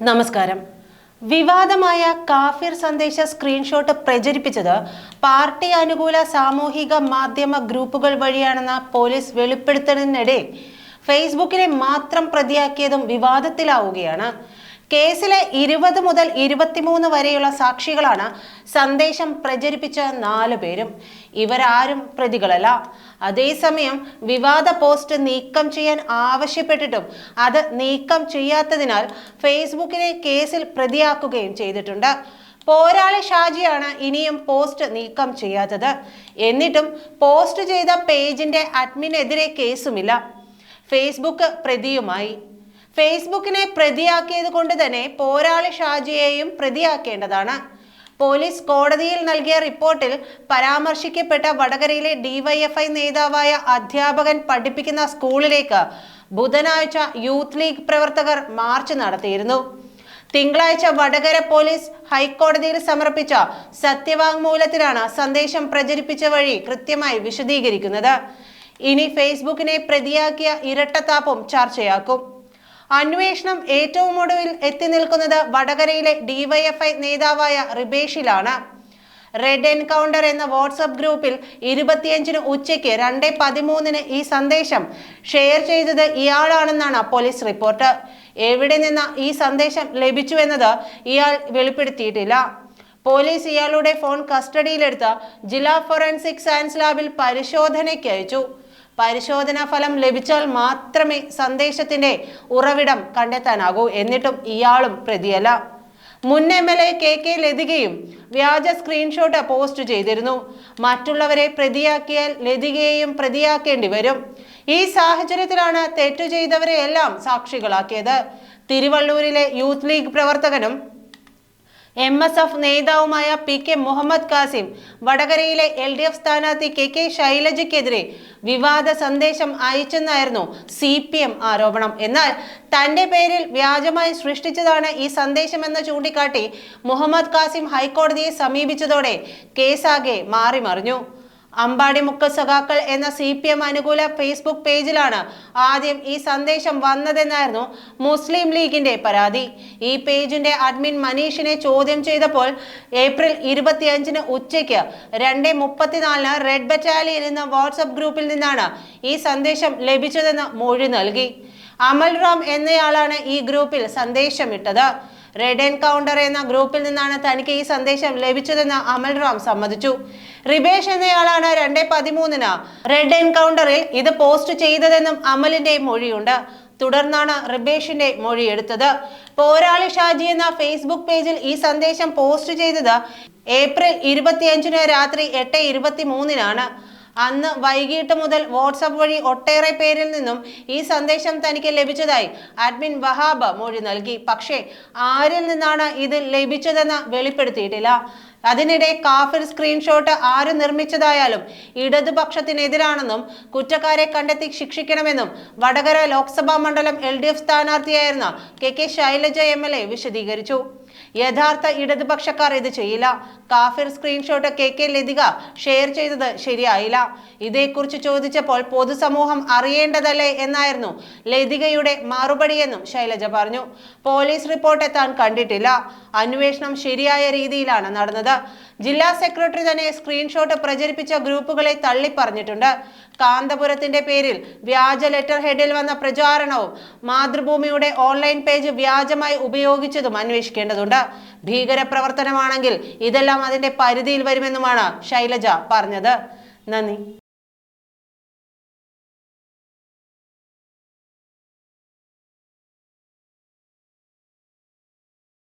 നമസ്കാരം. വിവാദമായ കാഫിർ സന്ദേശ സ്ക്രീൻഷോട്ട് പ്രചരിപ്പിച്ചത് പാർട്ടി അനുകൂല സാമൂഹിക മാധ്യമ ഗ്രൂപ്പുകൾ വഴിയാണെന്ന പോലീസ് വെളിപ്പെടുത്തുന്നതിനിടെ ഫേസ്ബുക്കിനെ മാത്രം പ്രതിയാക്കിയതും വിവാദത്തിലാവുകയാണ്. കേസിലെ ഇരുപത് മുതൽ ഇരുപത്തിമൂന്ന് വരെയുള്ള സാക്ഷികളാണ് സന്ദേശം പ്രചരിപ്പിച്ച നാലു പേരും. ഇവരാരും പ്രതികളല്ല. അതേസമയം വിവാദ പോസ്റ്റ് നീക്കം ചെയ്യാൻ ആവശ്യപ്പെട്ടിട്ടും അത് നീക്കം ചെയ്യാത്തതിനാൽ ഫേസ്ബുക്കിനെ കേസിൽ പ്രതിയാക്കുകയും ചെയ്തിട്ടുണ്ട്. പോരാളി ഷാജിയാണ് ഇനിയും പോസ്റ്റ് നീക്കം ചെയ്യാത്തത്. എന്നിട്ടും പോസ്റ്റ് ചെയ്ത പേജിന്റെ അഡ്മിനെതിരെ കേസുമില്ല. ഫേസ്ബുക്ക് പ്രതിയുമായി. ഫേസ്ബുക്കിനെ പ്രതിയാക്കിയത് കൊണ്ട് തന്നെ പോരാളി ഷാജിയെയും പ്രതിയാക്കേണ്ടതാണ്. പോലീസ് കോടതിയിൽ നൽകിയ റിപ്പോർട്ടിൽ പരാമർശിക്കപ്പെട്ട വടകരയിലെ ഡിവൈഎഫ്ഐ നേതാവായ അധ്യാപകൻ പഠിപ്പിക്കുന്ന സ്കൂളിലേക്ക് ബുധനാഴ്ച യൂത്ത് ലീഗ് പ്രവർത്തകർ മാർച്ച് നടത്തിയിരുന്നു. തിങ്കളാഴ്ച വടകര പോലീസ് ഹൈക്കോടതിയിൽ സമർപ്പിച്ച സത്യവാങ്മൂലത്തിലാണ് സന്ദേശം പ്രചരിപ്പിച്ച വഴി കൃത്യമായി വിശദീകരിക്കുന്നത്. ഇനി ഫേസ്ബുക്കിനെ പ്രതിയാക്കിയ ഇരട്ടത്താപ്പും ചർച്ചയാക്കും. അന്വേഷണം ഏറ്റവും ഒടുവിൽ എത്തി നിൽക്കുന്നത് വടകരയിലെ ഡിവൈഎഫ്ഐ നേതാവായ റിബേഷിലാണ്. റെഡ് എൻകൗണ്ടർ എന്ന വാട്സപ്പ് ഗ്രൂപ്പിൽ ഇരുപത്തിയഞ്ചിന് ഉച്ചയ്ക്ക് രണ്ട് പതിമൂന്നിന് ഈ സന്ദേശം ഷെയർ ചെയ്തത് ഇയാളാണെന്നാണ് പോലീസ് റിപ്പോർട്ട്. എവിടെ നിന്ന് ഈ സന്ദേശം ലഭിച്ചുവെന്നത് ഇയാൾ വെളിപ്പെടുത്തിയിട്ടില്ല. പോലീസ് ഇയാളുടെ ഫോൺ കസ്റ്റഡിയിലെടുത്ത് ജില്ലാ ഫോറൻസിക് സയൻസ് ലാബിൽ പരിശോധനയ്ക്ക് അയച്ചു. പരിശോധനാ ഫലം ലഭിച്ചാൽ മാത്രമേ സന്ദേശത്തിന്റെ ഉറവിടം കണ്ടെത്താനാകൂ. എന്നിട്ടും ഇയാളും പ്രതിയല്ല. മുൻ M L A K K ലതികയും വ്യാജ സ്ക്രീൻഷോട്ട് പോസ്റ്റ് ചെയ്തിരുന്നു. മറ്റുള്ളവരെ പ്രതിയാക്കിയാൽ ലതികയെയും പ്രതിയാക്കേണ്ടി വരും. ഈ സാഹചര്യത്തിലാണ് തെറ്റു ചെയ്തവരെ എല്ലാം സാക്ഷികളാക്കിയത്. തിരുവള്ളൂരിലെ യൂത്ത് ലീഗ് പ്രവർത്തകനും എം എസ് എഫ് നേതാവുമായ പി കെ മുഹമ്മദ് കാസിം വടകരയിലെ എൽ ഡി എഫ് സ്ഥാനാർത്ഥി കെ കെ ശൈലജയ്ക്കെതിരെ വിവാദ സന്ദേശം അയച്ചെന്നായിരുന്നു സി പി എം ആരോപണം. എന്നാൽ തന്റെ പേരിൽ വ്യാജമായി സൃഷ്ടിച്ചതാണ് ഈ സന്ദേശമെന്ന് ചൂണ്ടിക്കാട്ടി മുഹമ്മദ് കാസിം ഹൈക്കോടതിയെ സമീപിച്ചതോടെ കേസാകെ മാറിമറിഞ്ഞു. അമ്പാടിമുക്ക് സഖാക്കൾ എന്ന സി പി എം അനുകൂല ഫേസ്ബുക്ക് പേജിലാണ് ആദ്യം ഈ സന്ദേശം വന്നതെന്നായിരുന്നു മുസ്ലിം ലീഗിന്റെ പരാതി. ഈ പേജിന്റെ അഡ്മിൻ മനീഷിനെ ചോദ്യം ചെയ്തപ്പോൾ ഏപ്രിൽ ഇരുപത്തിയഞ്ചിന് ഉച്ചയ്ക്ക് രണ്ട് മുപ്പത്തിനാലിന് റെഡ് ബറ്റാലിയൻ എന്ന വാട്സപ്പ് ഗ്രൂപ്പിൽ നിന്നാണ് ഈ സന്ദേശം ലഭിച്ചതെന്ന് മൊഴി നൽകി. അമൽ റാം എന്നയാളാണ് ഈ ഗ്രൂപ്പിൽ സന്ദേശമിട്ടത്. റെഡ് എൻകൗണ്ടർ എന്ന ഗ്രൂപ്പിൽ നിന്നാണ് തനിക്ക് ഈ സന്ദേശം ലഭിച്ചതെന്ന് അമൽ റാം സമ്മതിച്ചു. റിബേഷ് എന്നയാളാണ് രണ്ട് പതിമൂന്നിന് റെഡ് എൻകൗണ്ടറിൽ ഇത് പോസ്റ്റ് ചെയ്തതെന്നും അമലിന്റെ മൊഴിയുണ്ട്. തുടർന്നാണ് റിബേഷിന്റെ മൊഴിയെടുത്തത്. പോരാളി ഷാജി എന്ന ഫേസ്ബുക്ക് പേജിൽ ഈ സന്ദേശം പോസ്റ്റ് ചെയ്തത് ഏപ്രിൽ ഇരുപത്തിയഞ്ചിന് രാത്രി എട്ട് ഇരുപത്തി മൂന്നിനാണ് അന്ന് വൈകിട്ട് മുതൽ വാട്സപ്പ് വഴി ഒട്ടേറെ പേരിൽ നിന്നും ഈ സന്ദേശം തനിക്ക് ലഭിച്ചതായി അഡ്മിൻ വഹാബ മൊഴി നൽകി. പക്ഷേ ആരിൽ നിന്നാണ് ഇത് ലഭിച്ചതെന്ന് വെളിപ്പെടുത്തിയിട്ടില്ല. അതിനിടെ കാഫിർ സ്ക്രീൻഷോട്ട് ആര് നിർമ്മിച്ചതായാലും ഇടതുപക്ഷത്തിനെതിരാണെന്നും കുറ്റക്കാരെ കണ്ടെത്തി ശിക്ഷിക്കണമെന്നും വടകര ലോക്സഭാ മണ്ഡലം L D F സ്ഥാനാർത്ഥിയായിരുന്ന K K Shailaja M L A വിശദീകരിച്ചു. യഥാർത്ഥ ഇടതുപക്ഷക്കാർ ഇത് ചെയ്യില്ല. കാഫിർ screenshot K K Lathika share ചെയ്തത് ശരിയായില്ല. ഇതേക്കുറിച്ച് ചോദിച്ചപ്പോൾ പൊതുസമൂഹം അറിയേണ്ടതല്ലേ എന്നായിരുന്നു ലതികയുടെ മറുപടിയെന്നും ശൈലജ പറഞ്ഞു. പോലീസ് റിപ്പോർട്ട് താൻ കണ്ടിട്ടില്ല. അന്വേഷണം ശരിയായ രീതിയിലാണ് നടന്നത്. ജില്ലാ സെക്രട്ടറി തന്നെ സ്ക്രീൻഷോട്ട് പ്രചരിപ്പിച്ച ഗ്രൂപ്പുകളെ തള്ളിപ്പറഞ്ഞിട്ടുണ്ട്. കാന്തപുരത്തിന്റെ പേരിൽ വ്യാജ ലെറ്റർ ഹെഡിൽ വന്ന പ്രചാരണവും മാതൃഭൂമിയുടെ ഓൺലൈൻ പേജ് വ്യാജമായി ഉപയോഗിച്ചതും അന്വേഷിക്കേണ്ടതുണ്ട്. ഭീകരപ്രവർത്തനമാണെങ്കിൽ ഇതെല്ലാം അതിന്റെ പരിധിയിൽ വരുമെന്നുമാണ് ശൈലജ പറഞ്ഞത്. നന്ദി.